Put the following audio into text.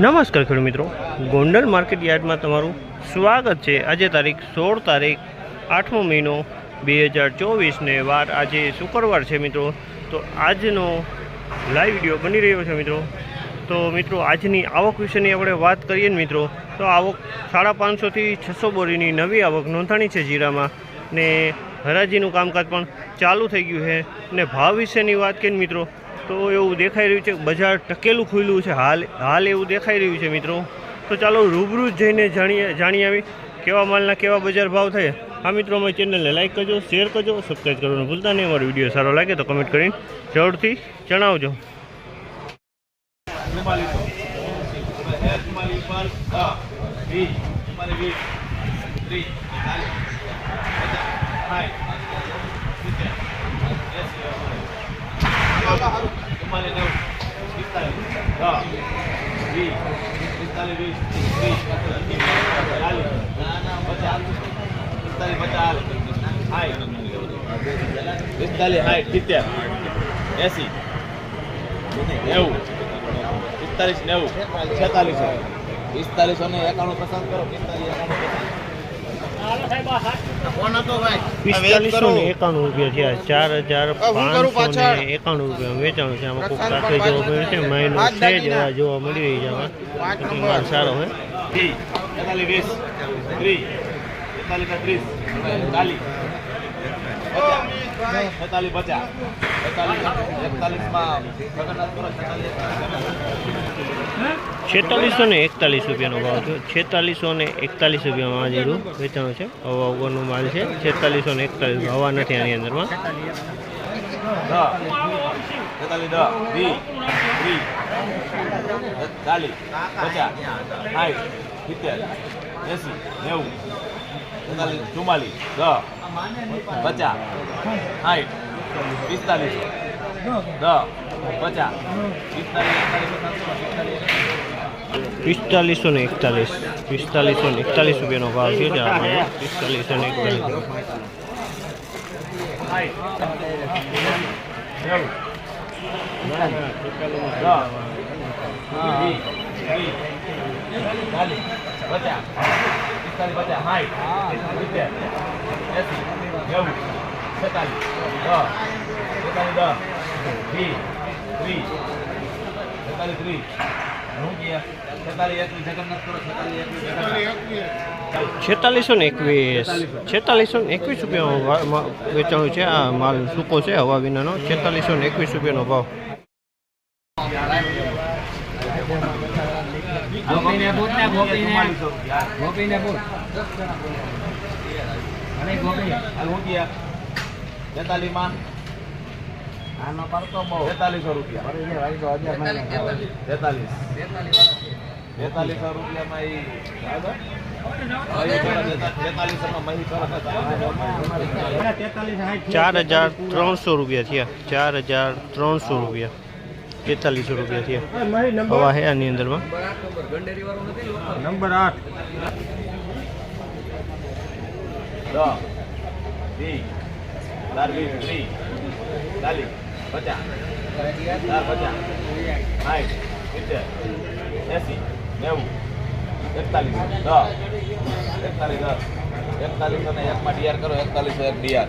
નમસ્કાર ખેડૂત મિત્રો. ગોંડલ માર્કેટ યાર્ડમાં તમારું સ્વાગત છે. આજે તારીખ સોળ તારીખ આઠમો મહિનો બે હજાર ચોવીસને વાર આજે શુક્રવાર છે મિત્રો. તો આજનો લાઈવ વીડિયો બની રહ્યો છે મિત્રો. તો મિત્રો, આજની આવક વિશેની આપણે વાત કરીએ ને મિત્રો, તો આવક સાડા પાંચસોથી છસો બોરીની નવી આવક નોંધાણી છે જીરામાં. ને હરાજીનું કામકાજ પણ ચાલુ થઈ ગયું છે. ને ભાવ વિશેની વાત કરીએ મિત્રો તો એવું દેખાઈ રહ્યું છે બજાર ટકેલું ખુલ્લું છે. હાલ હાલ એવું દેખાઈ રહ્યું છે મિત્રો. તો ચાલો રૂબરૂ જઈને જાણીએ, જાણી આવી કેવા માલના કેવા બજાર ભાવ થાય. આ મિત્રો, અમારી ચેનલને લાઈક કરજો, શેર કરજો સબસ્ક્રાઈબ કરવાનું ભૂલતા નહીં. અમારો વીડિયો સારો લાગે તો કમેન્ટ કરીને જરૂરથી જણાવજો. ત્રીસ ચાલીસ પચાસ સાઠ સિત્તેર એંસી ચુમ્માલીસ નેવું પિસ્તાલીસ દસ વીસ પિસ્તાલીસ વીસ ત્રીસ ચાલીસ પચાસ પિસ્તાલીસ પચાસ સાઠ પિસ્તાલીસ સાઠ સિત્તેર. એંસી. નેવું. પિસ્તાલીસ નેવું. છેતાલીસો પિસ્તાલીસો ને એકાણું પસંદ કરો. પિસ્તાલીસ પિસ્તાલીસો ને એકાણું રૂપિયા થયા. ચાર હજાર પાંચસો ને એકાણું રૂપિયા. વેચાણું છે. આમાં કોઈ સાથે જોવા મળ્યું છે. મહિનો છે જેવા જોવા મળી રહી છે આમાં. માલ સારો હોય છેતાલીસ પચાસ એકતાલીસ એકતાલીસમાં જગન્નાથ કરો છેતાલીસ છેતાલીસો ને એકતાલીસ રૂપિયાનો ભાવ છે છેતાલીસો ને એકતાલીસ રૂપિયામાં જીરું વેચાણું છે હવા ઉપરનો માલ છે છેતાલીસો ને એકતાલીસ હવા નથી આની અંદરમાં એંસી નેવું ચુમ્માલીસ દસ પચાસ સાઠ પિસ્તાલીસ દસ પચાસ પિસ્તાલીસ પિસ્તાલીસો ને એકતાલીસ પિસ્તાલીસો ને એકતાલીસ રૂપિયાનો ભાવ છે આમાં પિસ્તાલીસો ને એકતાલીસ ત્રીસ છેતાલીસ ને એકવીસ. છેતાલીસો ને એકવીસ રૂપિયાનો વેચાણું છે. આ માલ સૂકો છે હવા વિનાનો. છેતાલીસો ને એકવીસ રૂપિયાનો ભાવ. છેતાલીસમાં આનો પડતો બહુ. છેતાલીસો રૂપિયા. તેતાલીસ તેતાલીસો રૂપિયામાં ઈ બરાબર? તેતાલીસો ચાર હજાર ત્રણસો રૂપિયા થયા. ચાર હજાર ત્રણસો રૂપિયા. તેતાલીસો રૂપિયા થયા. હવા હે આની અંદરમાં. નંબર. આઠ. દસ વીસ ચાર વીસ ત્રીસ ચાલીસ. પચાસ. પચાસ. સાઠ સિત્તેર એસી. નેવું એકતાલીસ દસ એકતાલીસ દસ એકતાલીસો ને એકમાં ડીઆર કરો એકતાલીસ એક ડીઆર